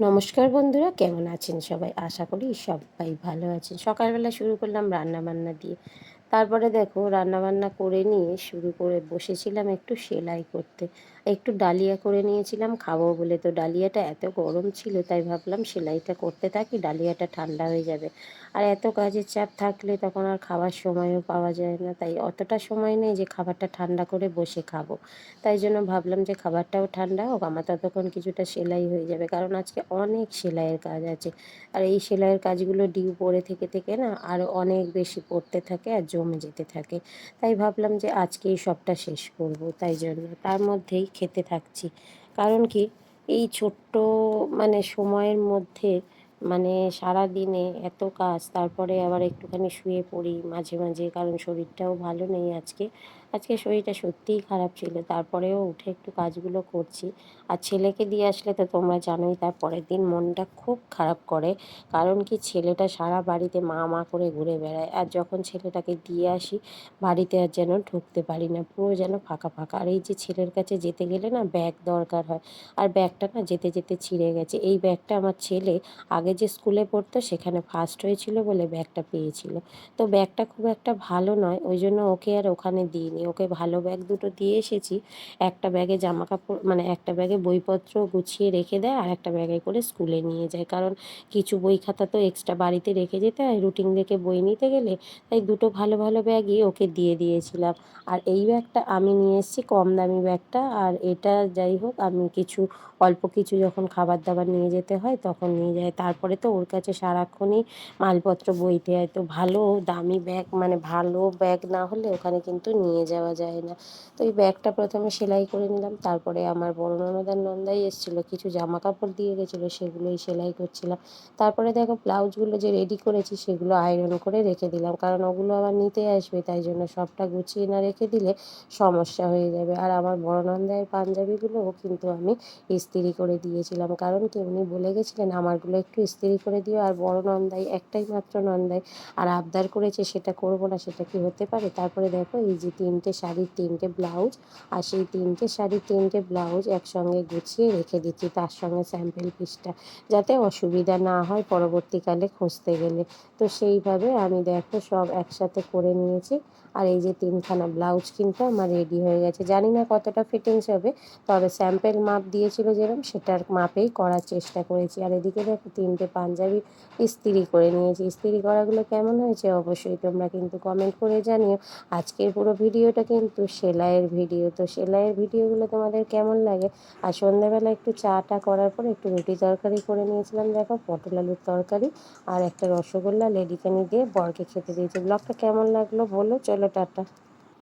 নমস্কার বন্ধুরা, কেমন আছেন সবাই? আশা করি সবাই ভালো আছেন। সকালবেলা শুরু করলাম রান্না বান্না দিয়ে। তারপরে দেখো রান্নাবান্না করে নিয়ে শুরু করে বসেছিলাম একটু সেলাই করতে। একটু ডালিয়া করে নিয়েছিলাম, খাব বলে। তো ডালিয়াটা এত গরম ছিল, তাই ভাবলাম সেলাইটা করতে থাকি, ডালিয়াটা ঠান্ডা হয়ে যাবে। আর এত কাজের চাপ থাকলে তখন আর খাবার সময়ও পাওয়া যায় না। তাই অতটা সময় নেই যে খাবারটা ঠান্ডা করে বসে খাব। তাই জন্য ভাবলাম যে খাবারটাও ঠান্ডা হোক, আমার ততক্ষণ কিছুটা সেলাই হয়ে যাবে। কারণ আজকে অনেক সেলাইয়ের কাজ আছে। আর এই সেলাইয়ের কাজগুলো ডিউ পরে থেকে থেকে না আরও অনেক বেশি পড়তে থাকে আর জমে যেতে থাকে। তাই ভাবলাম যে আজকেই সবটা শেষ করব। তাই জন্য তার মধ্যেই খেতে থাকছি। কারণ কি এই ছোট্ট মানে সময়ের মধ্যে মানে সারা দিনে এত কাজ, তারপরে আবার একটুখানি শুয়ে পড়ি মাঝে মাঝে, কারণ শরীরটাও ভালো নেই আজকে। আজকে শরীরটা সত্যিই খারাপ ছিল, তারপরেও উঠে একটু কাজগুলো করছি। আর ছেলেকে দিয়ে আসলে তো তোমরা জানোই, তার পরের দিন মনটা খুব খারাপ করে, কারণ কি ছেলেটা সারা বাড়িতে মা মা করে ঘুরে বেড়ায়। আর যখন ছেলেটাকে দিয়ে আসি, বাড়িতে আর যেন ঢুকতে পারি না, পুরো যেন ফাঁকা ফাঁকা। আর এই যে ছেলের কাছে যেতে গেলে না ব্যাগ দরকার হয়, আর ব্যাগটা না যেতে যেতে ছিঁড়ে গেছে। এই ব্যাগটা আমার ছেলে আগে যে স্কুলে পড়তো সেখানে ফার্স্ট হয়েছিল বলে ব্যাগটা পেয়েছিল। তো ব্যাগটা খুব একটা ভালো নয়, ওই জন্য ওকে আর ওখানে দিইনি। ওকে ভালো ব্যাগ দুটো দিয়ে এসেছি, একটা ব্যাগে জামা কাপড় মানে একটা ব্যাগে বইপত্র গুছিয়ে রেখে দেয় আর একটা ব্যাগে করে স্কুলে নিয়ে যায়। কারণ কিছু বই খাতা তো এক্সট্রা বাড়িতে রেখে যেতে হয় রুটিন দেখে বই নিতে গেলে, তাই দুটো ভালো ভালো ব্যাগই ওকে দিয়ে দিয়েছিলাম। আর এই ব্যাগটা আমি নিয়ে এসেছি, কম দামি ব্যাগটা। আর এটা যাই হোক, আমি কিছু, অল্প কিছু যখন খাবার দাবার নিয়ে যেতে হয়, তখন নিয়ে যায়। তারপরে তো ওর কাছে সারাক্ষণই মালপত্র বইতে হয় তো ভালো দামি ব্যাগ মানে ভালো ব্যাগ না হলে ওখানে কিন্তু নিয়ে যাওয়া যায় না। তো এই ব্যাগটা প্রথমে সেলাই করে নিলাম, তারপরে আমার বড় ননদার নন্দাই এসেছিল, কিছু জামা কাপড় দিয়ে গেছিল, সেগুলোই সেলাই করছিলাম। তারপরে দেখো ব্লাউজগুলো যে রেডি করেছি, সেগুলো আয়রন করে রেখে দিলাম, কারণ ওগুলো আবার নিতে আসবে, তাই জন্য সবটা গুছিয়ে না রেখে দিলে সমস্যা হয়ে যাবে। আর আমার বড় নন্দায়ের পাঞ্জাবিগুলোও কিন্তু আমি ইস্ত্রি করে দিয়েছিলাম, কারণ কি উনি বলে গেছিলেন, আমারগুলো একটু ইস্ত্রি করে দিও আর বড় নন্দাই, একটাই মাত্র নন্দাই। আর আবদার করেছে সেটা করব না, সেটা কি হতে পারে? তারপরে দেখো, এই যে তিনটে শাড়ির তিনটে ব্লাউজ, আর সেই তিনটে শাড়ির তিনটে ব্লাউজ একসঙ্গে গুছিয়ে রেখে দিচ্ছি তার সঙ্গে স্যাম্পেল পিসটা, যাতে অসুবিধা না হয় পরবর্তীকালে খুঁজতে গেলে। তো সেইভাবে আমি দেখো সব একসাথে করে নিয়েছি, আর এই যে তিনখানা ব্লাউজ কিন্তু আমার রেডি হয়ে গেছে। জানি না কতটা ফিটিংস হবে, তবে স্যাম্পেল মাপ দিয়েছিল যেরকম সেটার মাপেই করার চেষ্টা করেছি। আর এদিকে দেখো তিনটে পাঞ্জাবি ইস্ত্রি করে নিয়েছি। ইস্ত্রি করাগুলো কেমন হয়েছে অবশ্যই তোমরা কিন্তু কমেন্ট করে জানিও। আজকের পুরো ভিডিওটা কিন্তু সেলাইয়ের ভিডিও। তো সেলাইয়ের ভিডিওগুলো তোমাদের কেমন লাগে? আর সন্ধ্যাবেলা একটু চাটা করার পর একটু রুটি তরকারি করে নিয়েছিলাম, দেখো পটল আলুর তরকারি আর একটা রসগোল্লা লেডিকেনি দিয়ে বরকে খেতে দিয়েছি। ব্লগটা কেমন লাগল বলো? চলো, টাটা।